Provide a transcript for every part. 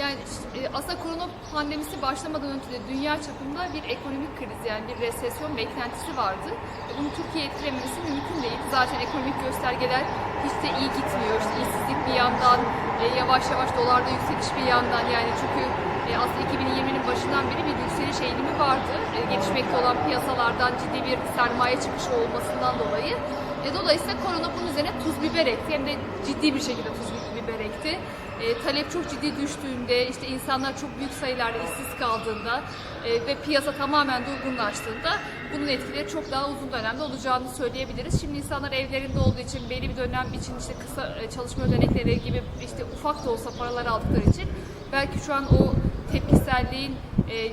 Yani e, aslında korona pandemisi başlamadan önce de dünya çapında bir ekonomik kriz yani bir resesyon beklentisi vardı. E, Bunu Türkiye etkilememesi mümkün değil. Zaten ekonomik göstergeler hiç de iyi gitmiyor. İşte işsizlik bir yandan, e, yavaş yavaş dolarda yükseliş bir yandan yani çünkü aslında 2020'nin başından beri bir yükseliş eğilimi vardı. Gelişmekte olan piyasalardan ciddi bir sermaye çıkışı olmasından dolayı. Dolayısıyla korona bunun üzerine tuz biber ekti. Hem de ciddi bir şekilde tuz biber ekti. E, talep çok ciddi düştüğünde, işte insanlar çok büyük sayılarda işsiz kaldığında e, ve piyasa tamamen durgunlaştığında bunun etkileri çok daha uzun dönemde olacağını söyleyebiliriz. Şimdi insanlar evlerinde olduğu için belli bir dönem için işte kısa e, çalışma ödenekleri gibi işte ufak da olsa paralar aldıkları için belki şu an o tepkiselliğin e,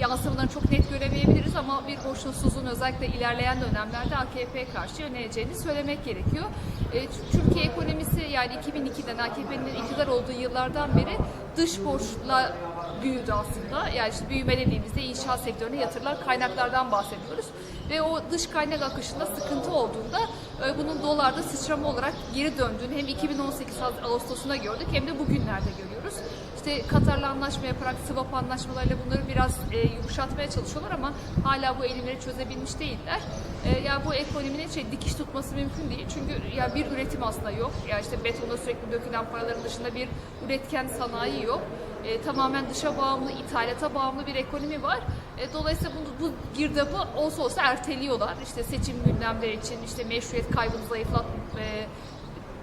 yansımalarını çok net göremeyebiliriz ama bir hoşnutsuzluğun özellikle ilerleyen dönemlerde AKP'ye karşı yöneleceğini söylemek gerekiyor. E, Türkiye ekonomisi yani 2002'den AKP'nin iktidar olduğu yıllardan beri dış borçla büyüdü aslında. Yani işte büyüme dediğimizde inşaat sektörüne yatırılan kaynaklardan bahsediyoruz. Ve o dış kaynak akışında sıkıntı olduğunda e, bunun dolarda sıçrama olarak geri döndüğünü hem 2018 Ağustos'unda gördük hem de bugünlerde görüyoruz. İşte Katar'la anlaşma yaparak swap anlaşmalarıyla bunları biraz e, yumuşatmaya çalışıyorlar ama hala bu eğilimleri çözebilmiş değiller. E, yani bu ekonominin şey dikiş tutması mümkün değil. Çünkü ya bir üretim aslında yok. Ya işte betonda sürekli dökülen paraların dışında bir üretken sanayi yok. E, tamamen dışa bağımlı, ithalata bağımlı bir ekonomi var. E, dolayısıyla bunu, bu girdabı olsa olsa erteliyorlar. İşte seçim gündemleri için, işte meşruiyet kaybını zayıflat, e,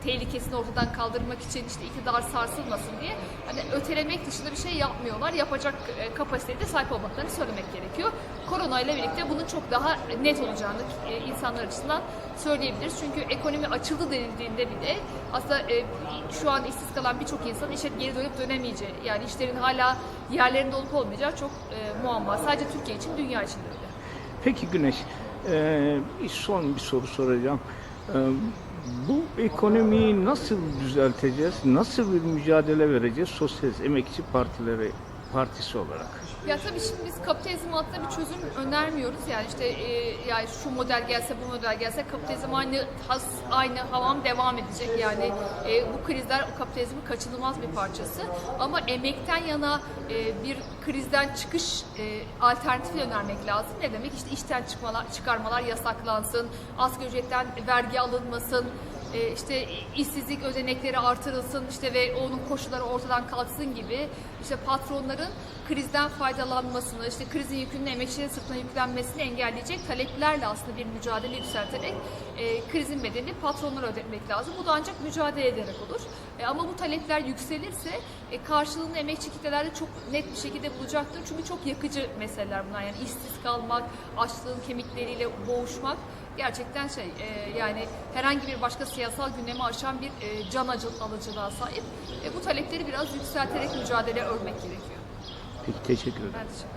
tehlikesini ortadan kaldırmak için işte iktidar sarsılmasın diye hani ötelemek dışında bir şey yapmıyorlar. Yapacak e, kapasiteye de sahip olmaklarını söylemek gerekiyor. Korona ile birlikte bunun çok daha net olacağını e, insanlar açısından söyleyebiliriz. Çünkü ekonomi açıldı denildiğinde bile aslında e, şu an işsiz kalan birçok insan işe geri dönüp dönemeyeceği yani işlerin hala yerlerinde olup olmayacağı çok muamma. Sadece Türkiye için dünya için de öyle. Peki Güneş, son bir soru soracağım. Bu ekonomiyi nasıl düzelteceğiz? Nasıl bir mücadele vereceğiz sosyalist emekçi partileri partisi olarak? Ya tabii şimdi biz kapitalizm altında bir çözüm önermiyoruz. Yani işte e, yani şu model gelse bu model gelse kapitalizm aynı has aynı havam devam edecek. Yani e, bu krizler o kapitalizmin kaçınılmaz bir parçası. Ama emekten yana e, bir krizden çıkış e, alternatifi önermek lazım. Ne demek? İşte işten çıkmalar, çıkarmalar yasaklansın, asgari ücretten vergi alınmasın, e, işte işsizlik ödenekleri artırılsın işte ve onun koşulları ortadan kalksın gibi işte patronların krizden faydalanmasını, işte krizin yükünün emekçilerin sırtına yüklenmesini engelleyecek taleplerle aslında bir mücadele yükselterek e, krizin bedelini patronlara ödetmek lazım. Bu da ancak mücadele ederek olur. E, ama bu talepler yükselirse e, karşılığını emekçi kitlelerde çok net bir şekilde bulacaktır. Çünkü çok yakıcı meseleler bunlar. Yani işsiz kalmak, açlığın kemikleriyle boğuşmak gerçekten şey e, yani herhangi bir başka siyasal gündemi aşan bir e, can alıcılığa sahip. E, bu talepleri biraz yükselterek mücadele örmek gerekiyor. Peki teşekkür ederim. Ben teşekkür ederim.